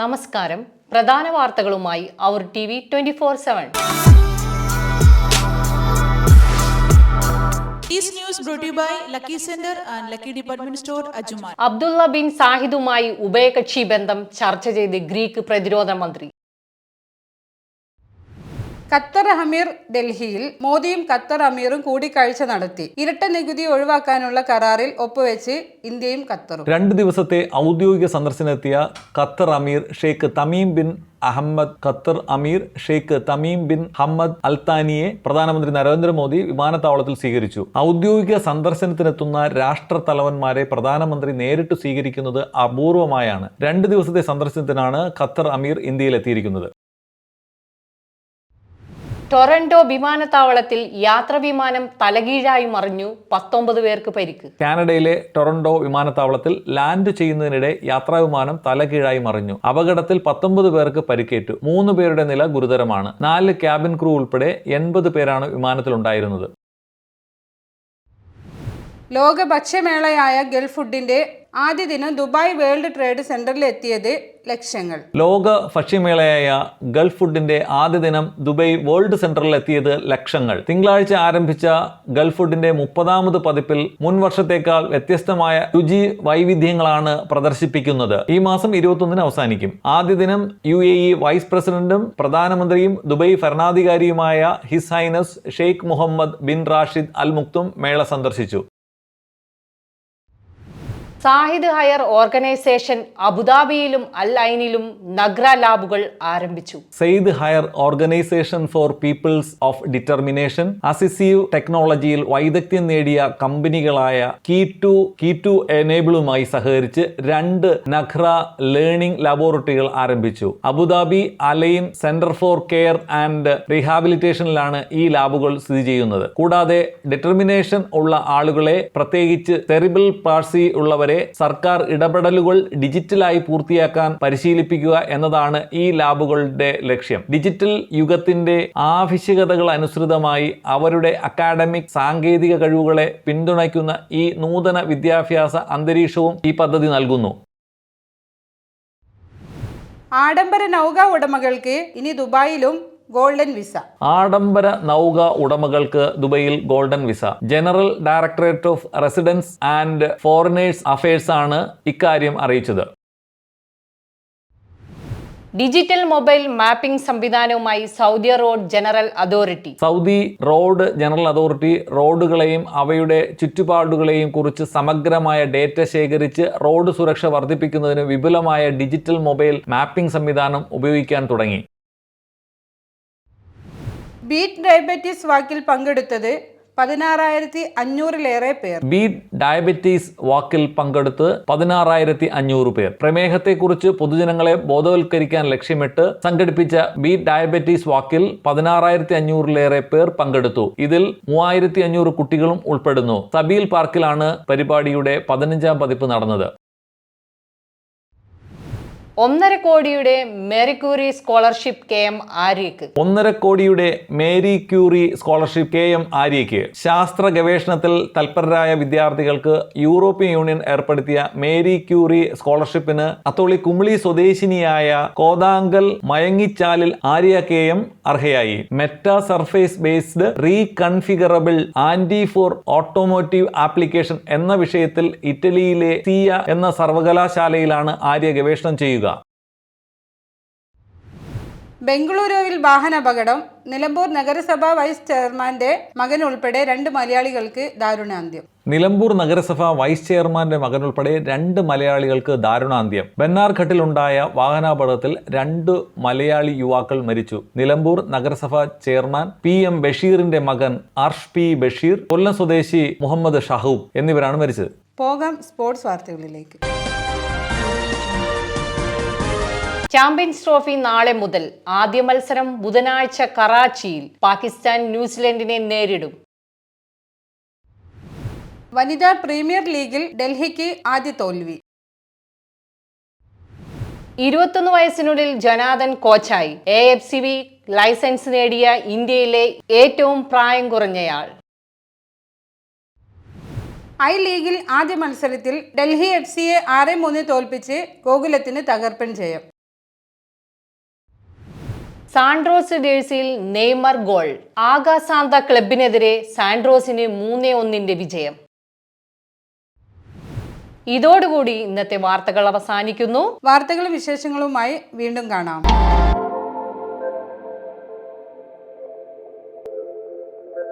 നമസ്കാരം. പ്രധാന വാർത്തകളുമായി അവർ T V twenty four seven. Abdullah bin സാഹിദുമായി ഉഭയകക്ഷി ബന്ധം ചർച്ച ചെയ്ത് ഗ്രീക്ക് പ്രതിരോധ മന്ത്രി. ഖത്തർ അമീർ ഡൽഹിയിൽ മോദിയും ഖത്തർ അമീറും കൂടിക്കാഴ്ച നടത്തി. ഇരട്ട നികുതി ഒഴിവാക്കാനുള്ള കരാറിൽ ഒപ്പുവെച്ച് ഇന്ത്യയും ഖത്തറും. രണ്ട് ദിവസത്തെ ഔദ്യോഗിക സന്ദർശനത്തിയ Qatar Amir Sheikh Tamim bin Ahmad Qatar Amir Sheikh Tamim bin Hamad അൽത്താനിയെ പ്രധാനമന്ത്രി നരേന്ദ്രമോദി വിമാനത്താവളത്തിൽ സ്വീകരിച്ചു. ഔദ്യോഗിക സന്ദർശനത്തിനെത്തുന്ന രാഷ്ട്ര തലവന്മാരെ പ്രധാനമന്ത്രി നേരിട്ട് സ്വീകരിക്കുന്നത് അപൂർവമായാണ്. രണ്ട് ദിവസത്തെ സന്ദർശനത്തിനാണ് ഖത്തർ അമീർ ഇന്ത്യയിലെത്തിയിരിക്കുന്നത് ടൊറന്റോ വിമാനത്താവളത്തിൽ യാത്ര വിമാനം തലകീഴായി മറിഞ്ഞു പത്തൊമ്പത് പേർക്ക് പരിക്ക്. കാനഡയിലെ ടൊറന്റോ വിമാനത്താവളത്തിൽ ലാൻഡ് ചെയ്യുന്നതിനിടെ യാത്രാവിമാനം തലകീഴായി മറിഞ്ഞു. അപകടത്തിൽ പത്തൊമ്പത് പേർക്ക് പരിക്കേറ്റു. മൂന്ന് പേരുടെ നില ഗുരുതരമാണ്. നാല് ക്യാബിൻ ക്രൂ ഉൾപ്പെടെ എൺപത് പേരാണ് വിമാനത്തിലുണ്ടായിരുന്നത്. ലോക ഭക്ഷ്യമേളയായ ഗൾഫ് ഫുഡിന്റെ ആദ്യ ദിനം ദുബായ് വേൾഡ് ട്രേഡ് സെന്ററിൽ എത്തിയത് ലക്ഷ്യങ്ങൾ ലോക ഭക്ഷ്യമേളയായ ഗൾഫ് ഫുഡിന്റെ ആദ്യ ദിനം ദുബായ് വേൾഡ് സെന്ററിൽ എത്തിയത് ലക്ഷങ്ങൾ. തിങ്കളാഴ്ച ആരംഭിച്ച ഗൾഫ് ഫുഡിന്റെ മുപ്പതാമത് പതിപ്പിൽ മുൻ വർഷത്തേക്കാൾ വ്യത്യസ്തമായ രുചി വൈവിധ്യങ്ങളാണ് പ്രദർശിപ്പിക്കുന്നത്. ഈ മാസം ഇരുപത്തൊന്നിന് അവസാനിക്കും. ആദ്യ ദിനം യു എ ഇ വൈസ് പ്രസിഡന്റും പ്രധാനമന്ത്രിയും Dubai ഭരണാധികാരിയുമായ His Highness Sheikh Mohammed bin Rashid Al Maktoum മേള സന്ദർശിച്ചു. സാഹിദ് ഹയർ ഓർഗനൈസേഷൻ അബുദാബിയിലും അൽ ഐനിലും നഗ്ര ലാബുകൾ ആരംഭിച്ചു. Zayed higher organisation for peoples of determination assistive ടെക്നോളജിയിൽ വൈദഗ്ധ്യം നേടിയ കമ്പനികളായ കീ ടു കീ ടു എനേബിളുമായി സഹകരിച്ച് രണ്ട് നഖ്ര ലേണിംഗ് ലബോറട്ടറികൾ ആരംഭിച്ചു. Abu Dhabi Al Ain centre for care and റീഹാബിലിറ്റേഷനിലാണ് ഈ ലാബുകൾ സ്ഥിതി ചെയ്യുന്നത്. കൂടാതെ ഡിറ്റർമിനേഷൻ ഉള്ള ആളുകളെ പ്രത്യേകിച്ച് തെറിബിൾ പാഴ്സി ഉള്ളവരെ സർക്കാർ ഇടപെടലുകൾ ഡിജിറ്റലായി പൂർത്തിയാക്കാൻ പരിശീലിപ്പിക്കുക എന്നതാണ് ഈ ലാബുകളുടെ ലക്ഷ്യം. ഡിജിറ്റൽ യുഗത്തിന്റെ ആവശ്യകതകൾ അനുസൃതമായി അവരുടെ അക്കാഡമിക് സാങ്കേതിക കഴിവുകളെ പിന്തുണയ്ക്കുന്ന ഈ നൂതന വിദ്യാഭ്യാസ അന്തരീക്ഷവും ഈ പദ്ധതി നൽകുന്നു. ആഡംബര നൗക ഉടമകൾക്ക് ഇനി ദുബായിലും ഗോൾഡൻ വിസ. ആഡംബര നൗക ഉടമകൾക്ക് ദുബൈയിൽ golden visa. General directorate of residence and foreigners affairs ആണ് ഇക്കാര്യം അറിയിച്ചത്. Digital mobile mapping സംവിധാനവുമായി Saudi road general authority. Saudi road general authority റോഡുകളെയും അവയുടെ ചുറ്റുപാടുകളെയും കുറിച്ച് സമഗ്രമായ ഡേറ്റ ശേഖരിച്ച് റോഡ് സുരക്ഷ വർദ്ധിപ്പിക്കുന്നതിന് വിപുലമായ ഡിജിറ്റൽ മൊബൈൽ മാപ്പിംഗ് സംവിധാനം ഉപയോഗിക്കാൻ തുടങ്ങി. ബീറ്റ് ഡയബറ്റീസ് വാക്കിൽ പങ്കെടുത്തത് പതിനാറായിരത്തി അഞ്ഞൂറിലേറെ പേർ. ബീറ്റ് ഡയബറ്റീസ് വാക്കിൽ പങ്കെടുത്ത് പതിനാറായിരത്തി അഞ്ഞൂറ് പേർ. പ്രമേഹത്തെക്കുറിച്ച് പൊതുജനങ്ങളെ ബോധവൽക്കരിക്കാൻ ലക്ഷ്യമിട്ട് സംഘടിപ്പിച്ച ബീറ്റ് ഡയബറ്റീസ് വാക്കിൽ പതിനാറായിരത്തി അഞ്ഞൂറിലേറെ പേർ പങ്കെടുത്തു. ഇതിൽ മൂവായിരത്തി അഞ്ഞൂറ് കുട്ടികളും ഉൾപ്പെടുന്നു. സബീൽ പാർക്കിലാണ് പരിപാടിയുടെ പതിനഞ്ചാം പതിപ്പ് നടന്നത്. ഒന്നര കോടിയുടെ Marie Curie scholarship K M ആര്യക്ക് ഒന്നര കോടിയുടെ Marie Curie scholarship K M ആര്യയ്ക്ക്. ശാസ്ത്ര ഗവേഷണത്തിൽ തൽപരരായ വിദ്യാർത്ഥികൾക്ക് യൂറോപ്യൻ യൂണിയൻ ഏർപ്പെടുത്തിയ മേരി ക്യൂറി സ്കോളർഷിപ്പിന് അത്തോളി കുമിളി സ്വദേശിനിയായ കോതാങ്കൽ മയങ്ങിച്ചാലിൽ Arya K M അർഹയായി. Meta surface based reconfigurable anti for automotive application എന്ന വിഷയത്തിൽ ഇറ്റലിയിലെ സിയ എന്ന സർവകലാശാലയിലാണ് ആര്യ ഗവേഷണം ചെയ്യുക. ബംഗളൂരുവിൽ വാഹനാപകടം. നിലമ്പൂർ നഗരസഭാ വൈസ് ചെയർമാന്റെ മകൻ ഉൾപ്പെടെ രണ്ട് മലയാളികൾക്ക് ദാരുണാന്ത്യം. നിലമ്പൂർ നഗരസഭ വൈസ് ചെയർമാന്റെ മകൻ ഉൾപ്പെടെ രണ്ട് മലയാളികൾക്ക് ദാരുണാന്ത്യം. ബെന്നാർഘട്ടിലുണ്ടായ വാഹനാപകടത്തിൽ രണ്ട് മലയാളി യുവാക്കൾ മരിച്ചു. നിലമ്പൂർ നഗരസഭ ചെയർമാൻ പി എം ബഷീറിന്റെ മകൻ അർഷ് പി ബഷീർ കൊല്ലം സ്വദേശി മുഹമ്മദ് ഷഹൂബ് എന്നിവരാണ് മരിച്ചത്. പോകാം സ്പോർട്സ് വാർത്തകളിലേക്ക്. ചാമ്പ്യൻസ് ട്രോഫി നാളെ മുതൽ ആദ്യ മത്സരം ബുധനാഴ്ച കറാച്ചിയിൽ പാകിസ്ഥാൻ ന്യൂസിലൻഡിനെ നേരിടും. വനിതാ പ്രീമിയർ ലീഗിൽ ഡൽഹിക്ക് ആദ്യ തോൽവി. ഇരുപത്തൊന്ന് വയസ്സിനുള്ളിൽ ജനാദൻ കോച്ചായി. A F C B licence നേടിയ ഇന്ത്യയിലെ ഏറ്റവും പ്രായം കുറഞ്ഞയാൾ. ഐ ലീഗിൽ ആദ്യ മത്സരത്തിൽ ഡൽഹി എഫ് സിയെ ആറ് മൂന്ന് തോൽപ്പിച്ച് ഗോകുലത്തിന് തകർപ്പൻ ജയം. സാൻഡ്രോസ് ഡേഴ്സിയിൽ നെയ്മർ ഗോൾ. ആകാസാന്ത ക്ലബിനെതിരെ സാൻഡ്രോസിന് മൂന്നേ ഒന്നിന്റെ വിജയം. ഇതോടുകൂടി ഇന്നത്തെ വാർത്തകൾ അവസാനിക്കുന്നു. വാർത്തകളും വിശേഷങ്ങളുമായി വീണ്ടും കാണാം.